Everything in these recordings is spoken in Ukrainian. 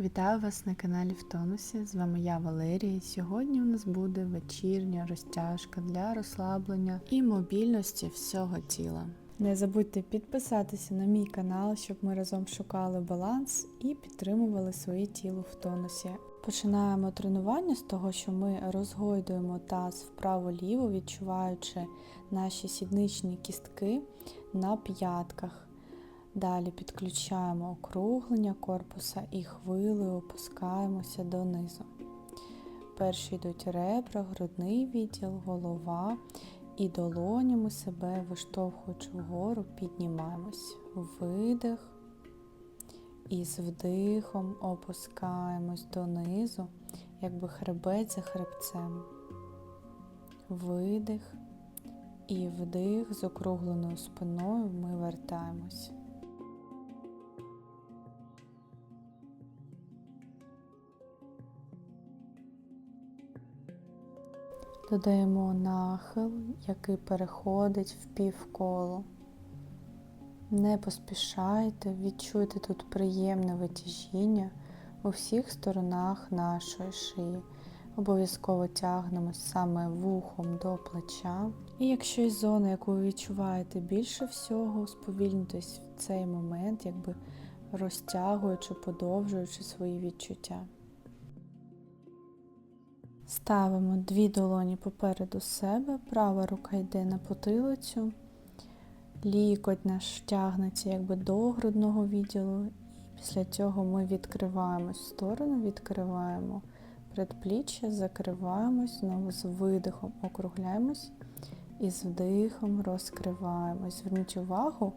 Вітаю вас на каналі в тонусі. З вами я Валерія. Сьогодні у нас буде вечірня розтяжка для розслаблення і мобільності всього тіла. Не забудьте підписатися на мій канал, щоб ми разом шукали баланс і підтримували своє тіло в тонусі. Починаємо тренування з того, що ми розгойдуємо таз вправо-ліво, відчуваючи наші сідничні кістки на п'ятках. Далі підключаємо округлення корпуса і хвилею опускаємося донизу. Перші йдуть ребра, грудний відділ, голова і долонями себе, виштовхуючи вгору, піднімаємось. Видих. І з вдихом опускаємось донизу, якби хребець за хребцем. Видих. І вдих з округленою спиною ми вертаємось. Додаємо нахил, який переходить в півколо. Не поспішайте, відчуйте тут приємне витяжіння у всіх сторонах нашої шиї. Обов'язково тягнемось саме вухом до плеча. І якщо є зона, яку ви відчуваєте більше всього, сповільнитесь в цей момент, якби розтягуючи, подовжуючи свої відчуття. Ставимо дві долоні попереду себе, права рука йде на потилицю, лікоть наш тягнеться якби до грудного відділу, і після цього ми відкриваємось в сторону, відкриваємо предпліччя, закриваємось, знову з видихом округляємось і з вдихом розкриваємось. Зверніть увагу,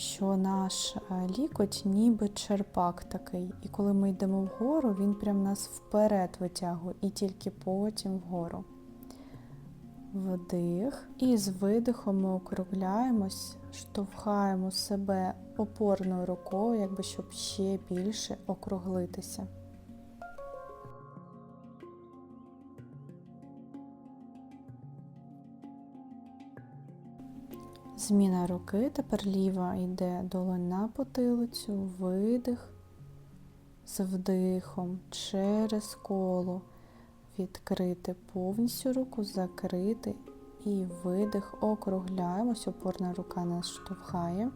що наш лікоть ніби черпак такий. І коли ми йдемо вгору, він прям нас вперед витягує і тільки потім вгору. Вдих. І з видихом ми округляємось, штовхаємо себе опорною рукою, якби щоб ще більше округлитися. Зміна руки, тепер ліва йде долонь на потилицю, видих з вдихом через коло, відкрити повністю руку, закрити і видих, округляємось, опорна рука нас штовхає.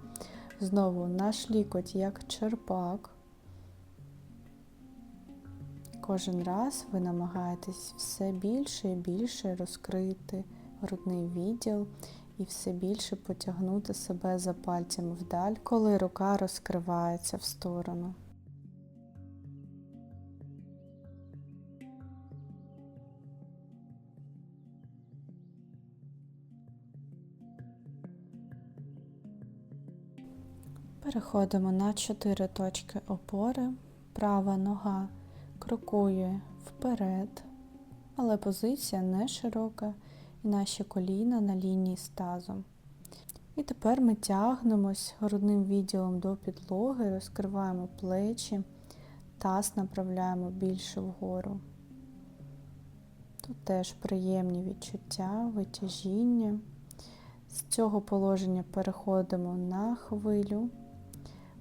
Знову наш лікоть як черпак. Кожен раз ви намагаєтесь все більше і більше розкрити грудний відділ і все більше потягнути себе за пальцями вдаль, коли рука розкривається в сторону. Переходимо на 4 точки опори. Права нога крокує вперед, але позиція не широка і наші коліна на лінії з тазом. І тепер ми тягнемось грудним відділом до підлоги, розкриваємо плечі, таз направляємо більше вгору. Тут теж приємні відчуття, витяжіння. З цього положення переходимо на хвилю,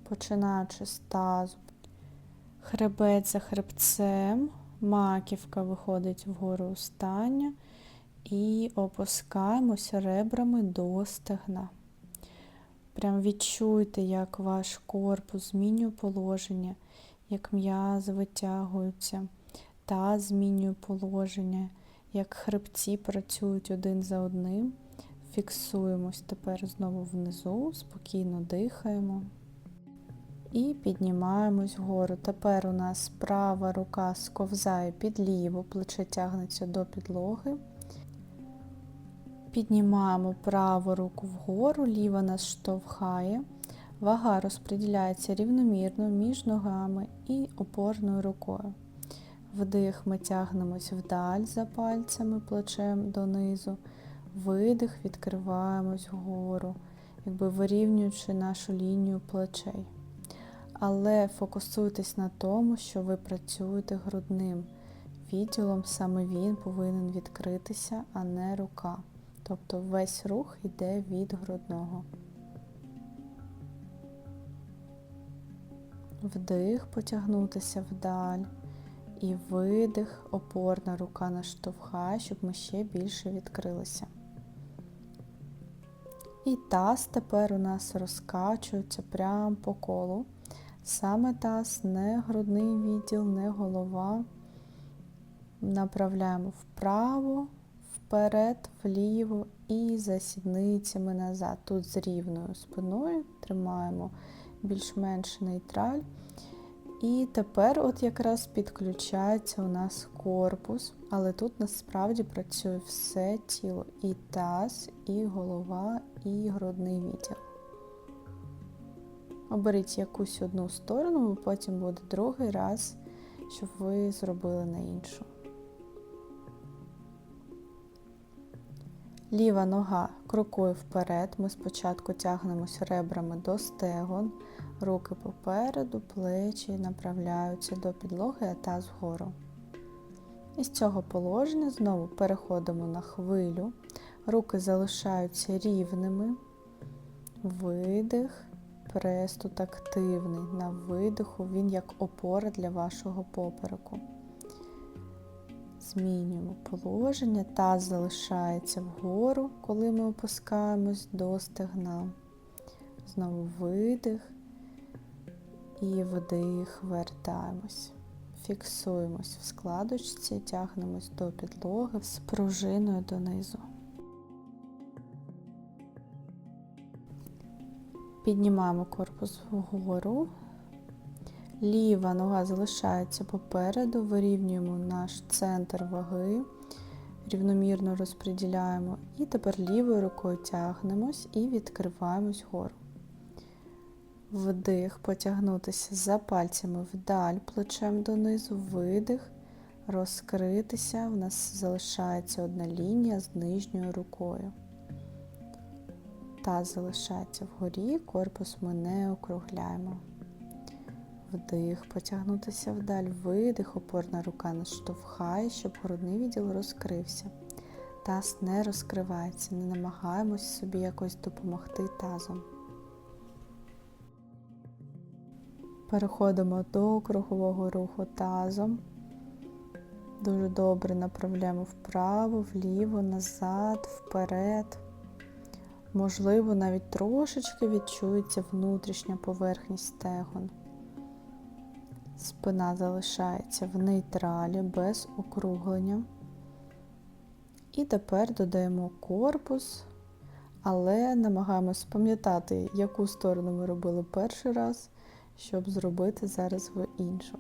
починаючи з тазу. Хребець за хребцем, маківка виходить вгору остання і опускаємося ребрами до стегна. Прям відчуйте, як ваш корпус змінює положення, як м'язи витягуються, та змінює положення, як хребці працюють один за одним. Фіксуємось тепер знову внизу, спокійно дихаємо. І піднімаємось вгору. Тепер у нас права рука сковзає під ліву, плече тягнеться до підлоги. Піднімаємо праву руку вгору, ліва нас штовхає. Вага розподіляється рівномірно між ногами і опорною рукою. Вдих ми тягнемось вдаль за пальцями, плечем донизу. Видих, відкриваємось вгору, якби вирівнюючи нашу лінію плечей. Але фокусуйтесь на тому, що ви працюєте грудним відділом, саме він повинен відкритися, а не рука. Тобто весь рух йде від грудного. Вдих, потягнутися вдаль. І видих, опорна рука наштовхає, щоб ми ще більше відкрилися. І таз тепер у нас розкачується прямо по колу. Саме таз, не грудний відділ, не голова. Направляємо вправо, вперед, вліво і за сідницями назад. Тут з рівною спиною тримаємо більш-менш нейтраль. І тепер от якраз підключається у нас корпус, але тут насправді працює все тіло. І таз, і голова, і грудний відділ. Оберіть якусь одну сторону, потім буде другий раз, щоб ви зробили на іншу. Ліва нога крокує вперед. Ми спочатку тягнемося ребрами до стегон, руки попереду, плечі направляються до підлоги, а таз вгору. Із цього положення знову переходимо на хвилю. Руки залишаються рівними. Видих. Прес тут активний. На видиху він як опора для вашого попереку. Змінюємо положення, таз залишається вгору, коли ми опускаємось до стегна. Знову видих і вдих, вертаємось. Фіксуємось в складочці, тягнемось до підлоги з пружиною донизу. Піднімаємо корпус вгору. Ліва нога залишається попереду, вирівнюємо наш центр ваги, рівномірно розподіляємо. І тепер лівою рукою тягнемось і відкриваємось вгору. Вдих, потягнутися за пальцями вдаль, плечем донизу, видих, розкритися. У нас залишається одна лінія з нижньою рукою. Таз залишається вгорі, корпус ми не округляємо. Вдих, потягнутися вдаль, видих, опорна рука наштовхає, щоб грудний відділ розкрився. Таз не розкривається, не намагаємось собі якось допомогти тазом. Переходимо до кругового руху тазом. Дуже добре направляємо вправо, вліво, назад, вперед. Можливо, навіть трошечки відчується внутрішня поверхність стегон. Спина залишається в нейтралі без округлення. І тепер додаємо корпус, але намагаємось пам'ятати, яку сторону ми робили перший раз, щоб зробити зараз в іншу.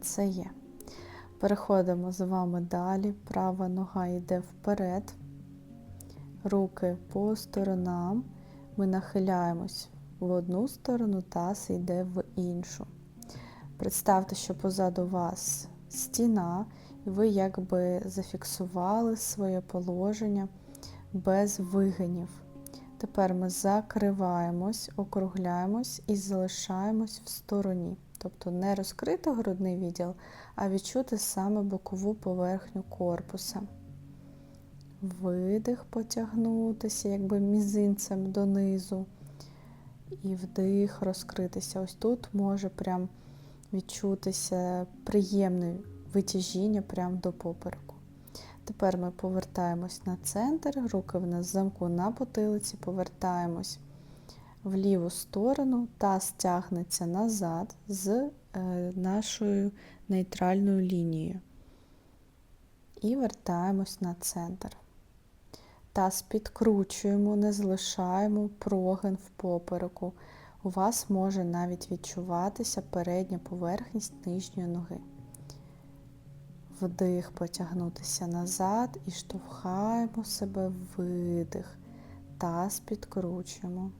Це є. Переходимо з вами далі. Права нога йде вперед, руки по сторонам. Ми нахиляємось в одну сторону, таз йде в іншу. Представте, що позаду вас стіна, і ви якби зафіксували своє положення без вигинів. Тепер ми закриваємось, округляємось і залишаємось в стороні. Тобто не розкрити грудний відділ, а відчути саме бокову поверхню корпуса. Видих потягнутися, якби мізинцем донизу. І вдих розкритися. Ось тут може прям відчутися приємне витяжіння прямо до попереку. Тепер ми повертаємось на центр, руки в нас замку на потилиці, повертаємось в ліву сторону, таз тягнеться назад з е, нашою нейтральною лінією. І вертаємось на центр. Таз підкручуємо, не залишаємо прогин в попереку. У вас може навіть відчуватися передня поверхність нижньої ноги. Вдих, потягнутися назад і штовхаємо себе в видих. Таз підкручуємо.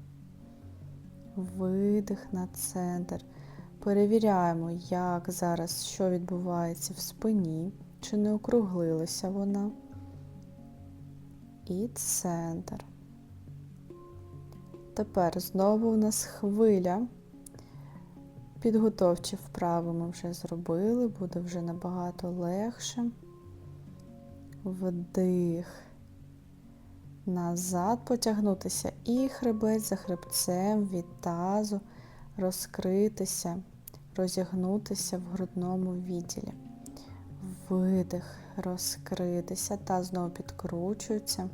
Видих на центр. Перевіряємо, як зараз, що відбувається в спині, чи не округлилася вона. І центр. Тепер знову у нас хвиля. Підготовчі вправи ми вже зробили, буде вже набагато легше. Вдих. Назад потягнутися і хребець за хребцем від тазу, розкритися, розігнутися в грудному відділі. Видих, розкритися, таз знову підкручується.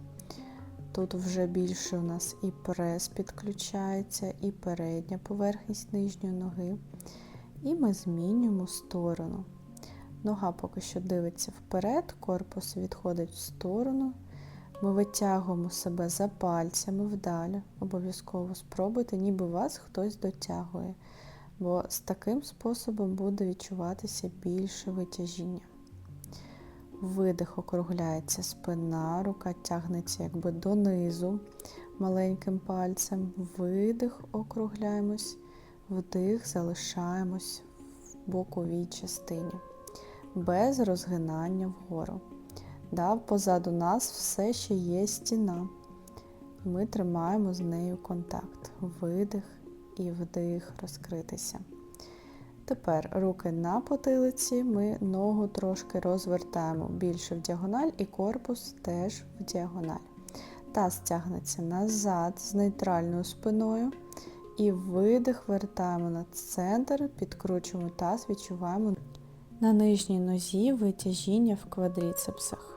Тут вже більше у нас і прес підключається, і передня поверхність нижньої ноги. І ми змінюємо сторону. Нога поки що дивиться вперед, корпус відходить в сторону. Ми витягуємо себе за пальцями вдалі. Обов'язково спробуйте, ніби вас хтось дотягує. Бо з таким способом буде відчуватися більше витяжіння. Видих округляється спина, рука тягнеться якби донизу маленьким пальцем. Видих, округляємось, вдих, залишаємось в боковій частині, без розгинання вгору. Да, позаду нас все ще є стіна. Ми тримаємо з нею контакт. Видих і вдих, розкритися. Тепер руки на потилиці, ми ногу трошки розвертаємо більше в діагональ і корпус теж в діагональ. Таз тягнеться назад з нейтральною спиною. І видих вертаємо на центр, підкручуємо таз, відчуваємо на нижній нозі витяжіння в квадріцепсах.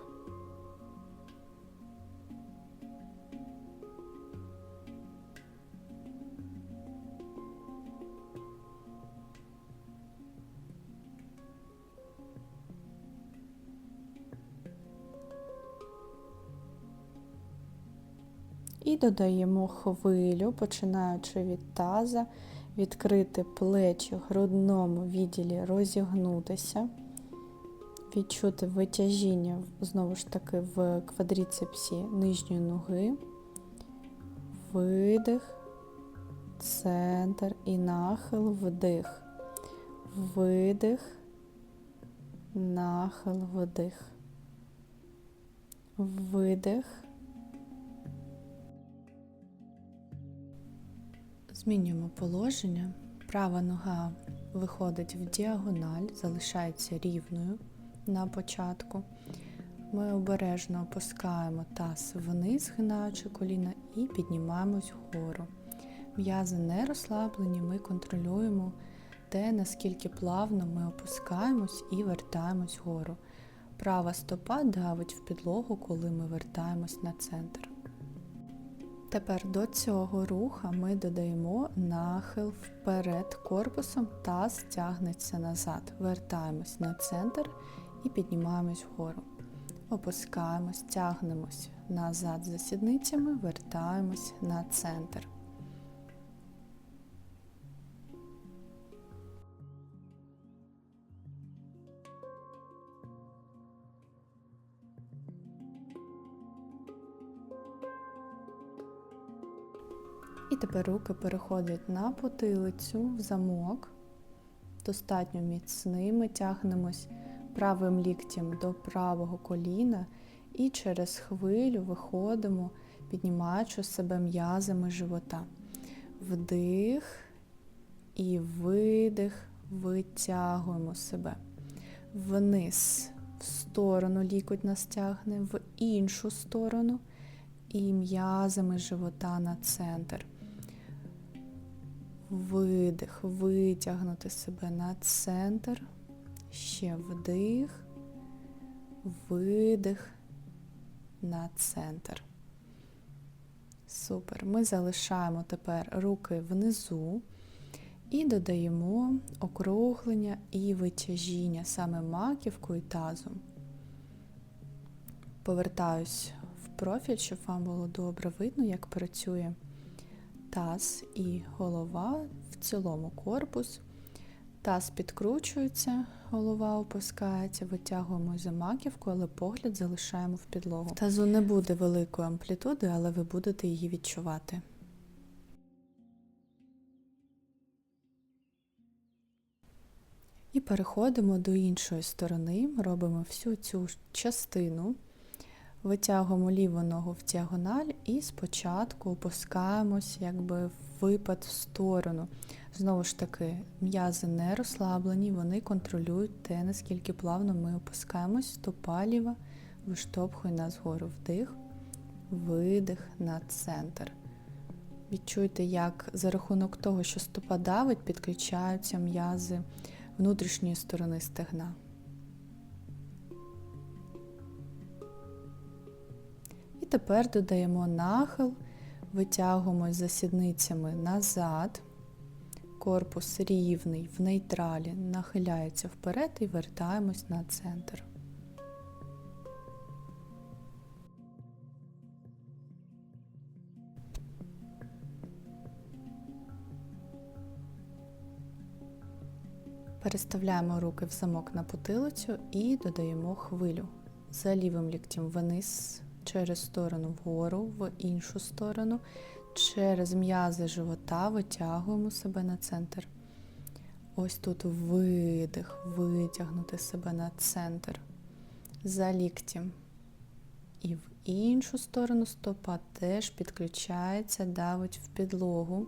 Додаємо хвилю, починаючи від таза, відкрити плечі в грудному відділі, розігнутися, відчути витяжіння, знову ж таки, в квадріцепсі нижньої ноги, видих, центр і нахил, вдих, видих, нахил, вдих, видих. Змінюємо положення. Права нога виходить в діагональ, залишається рівною на початку. Ми обережно опускаємо таз вниз, згинаючи коліна, і піднімаємось вгору. М'язи не розслаблені, ми контролюємо те, наскільки плавно ми опускаємось і вертаємось вгору. Права стопа давить в підлогу, коли ми вертаємось на центр. Тепер до цього руха ми додаємо нахил вперед корпусом, таз тягнеться назад. Вертаємось на центр і піднімаємось вгору. Опускаємось, тягнемось назад за сідницями, вертаємось на центр. Тепер руки переходять на потилицю в замок. Достатньо міцними тягнемось правим ліктем до правого коліна і через хвилю виходимо, піднімаючи себе м'язами живота. Вдих і видих, витягуємо себе. Вниз, в сторону лікоть нас тягне, в іншу сторону і м'язами живота на центр видих, витягнути себе на центр, ще вдих, видих на центр. Супер. Ми залишаємо тепер руки внизу і додаємо округлення і витяжіння саме маківкою і тазом. Повертаюсь в профіль, щоб вам було добре видно, як працює таз і голова, в цілому корпус. Таз підкручується, голова опускається, витягуємо за маківку, але погляд залишаємо в підлогу. Тазу не буде великої амплітуди, але ви будете її відчувати. І переходимо до іншої сторони, робимо всю цю частину, витягуємо ліву ногу в діагональ і спочатку опускаємось якби випад в сторону. Знову ж таки, м'язи не розслаблені, вони контролюють те, наскільки плавно ми опускаємось, стопа ліва виштовхує нас вгору вдих, видих на центр. Відчуйте, як за рахунок того, що стопа давить, підключаються м'язи внутрішньої сторони стегна. Тепер додаємо нахил, витягуємось за сідницями назад, корпус рівний в нейтралі, нахиляється вперед і вертаємось на центр. Переставляємо руки в замок на потилицю і додаємо хвилю. За лівим ліктем вниз, через сторону вгору, в іншу сторону, через м'язи живота витягуємо себе на центр. Ось тут видих, витягнути себе на центр. За ліктем. І в іншу сторону стопа теж підключається, давить в підлогу.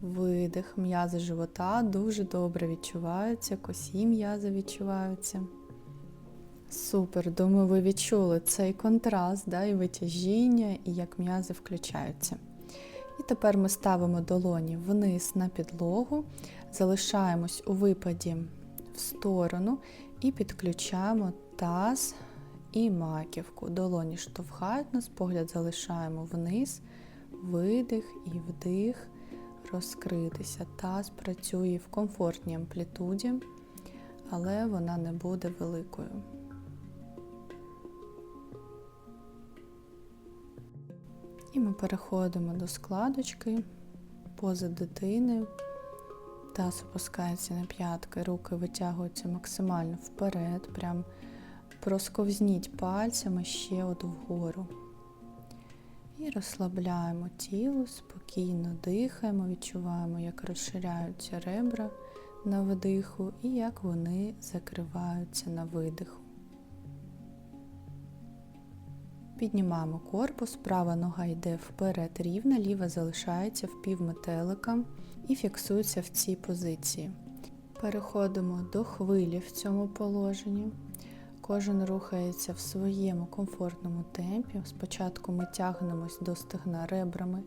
Видих, м'язи живота дуже добре відчуваються, косі м'язи відчуваються. Супер, думаю, ви відчули цей контраст, да, і витяжіння, і як м'язи включаються. І тепер ми ставимо долоні вниз на підлогу, залишаємось у випаді в сторону і підключаємо таз і маківку. Долоні штовхають нас, погляд залишаємо вниз, видих і вдих розкритися. Таз працює в комфортній амплітуді, але вона не буде великою. І ми переходимо до складочки поза дитини. Таз опускається на п'ятки, руки витягуються максимально вперед, прям просковзніть пальцями ще от вгору. І розслабляємо тіло, спокійно дихаємо, відчуваємо, як розширяються ребра на вдиху і як вони закриваються на видиху. Піднімаємо корпус, права нога йде вперед рівна, ліва залишається в півметелика і фіксується в цій позиції. Переходимо до хвилі в цьому положенні. Кожен рухається в своєму комфортному темпі. Спочатку ми тягнемось до стегна ребрами,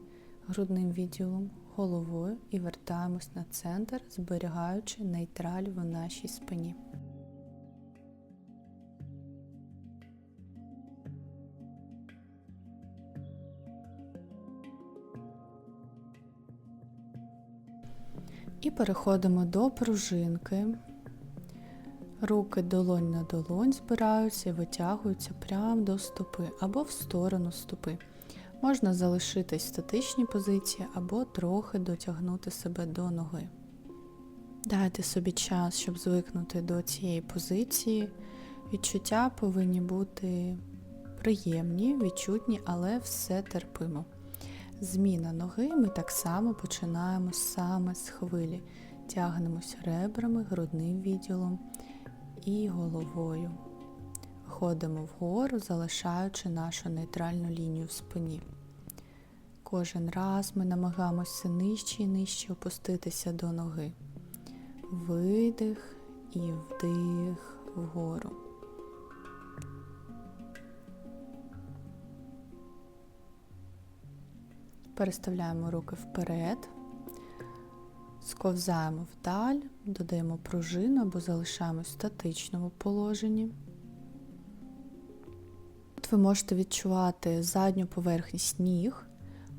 грудним відділом, головою і вертаємось на центр, зберігаючи нейтраль в нашій спині. І переходимо до пружинки. Руки долонь на долонь збираються і витягуються прямо до стопи або в сторону стопи. Можна залишитись в статичній позиції або трохи дотягнути себе до ноги. Дайте собі час, щоб звикнути до цієї позиції. Відчуття повинні бути приємні, відчутні, але все терпимо. Зміна ноги ми так само починаємо саме з хвилі. Тягнемось ребрами, грудним відділом і головою. Ходимо вгору, залишаючи нашу нейтральну лінію в спині. Кожен раз ми намагаємося нижче і нижче опуститися до ноги. Видих і вдих вгору. Переставляємо руки вперед, сковзаємо вдаль, додаємо пружину або залишаємось в статичному положенні. Тут ви можете відчувати задню поверхність ніг,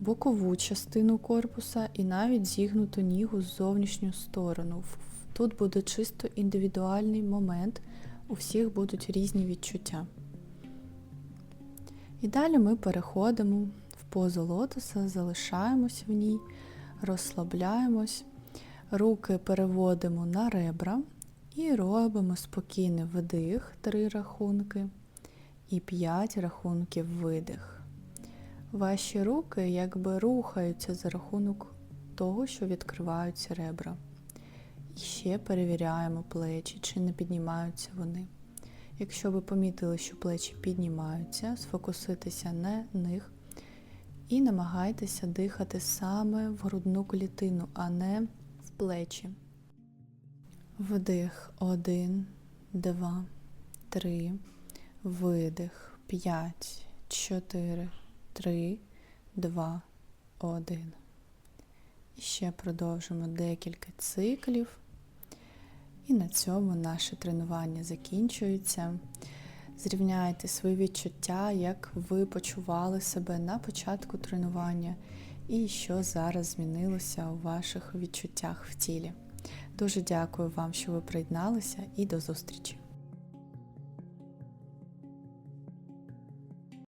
бокову частину корпуса і навіть зігнуту нігу з зовнішню сторону. Тут буде чисто індивідуальний момент, у всіх будуть різні відчуття. І далі ми переходимо позу лотоса, залишаємось в ній, розслабляємось, руки переводимо на ребра і робимо спокійний вдих, три рахунки і п'ять рахунків видих. Ваші руки якби рухаються за рахунок того, що відкриваються ребра. І ще перевіряємо плечі, чи не піднімаються вони. Якщо ви помітили, що плечі піднімаються, сфокусуйтеся на них, І намагайтеся дихати саме в грудну клітину, а не в плечі. Вдих один, два, три, видих п'ять, чотири, три, два, один. І ще продовжимо декілька циклів. І на цьому наше тренування закінчується. Зрівняйте свої відчуття, як ви почували себе на початку тренування, і що зараз змінилося у ваших відчуттях в тілі. Дуже дякую вам, що ви приєдналися, і до зустрічі!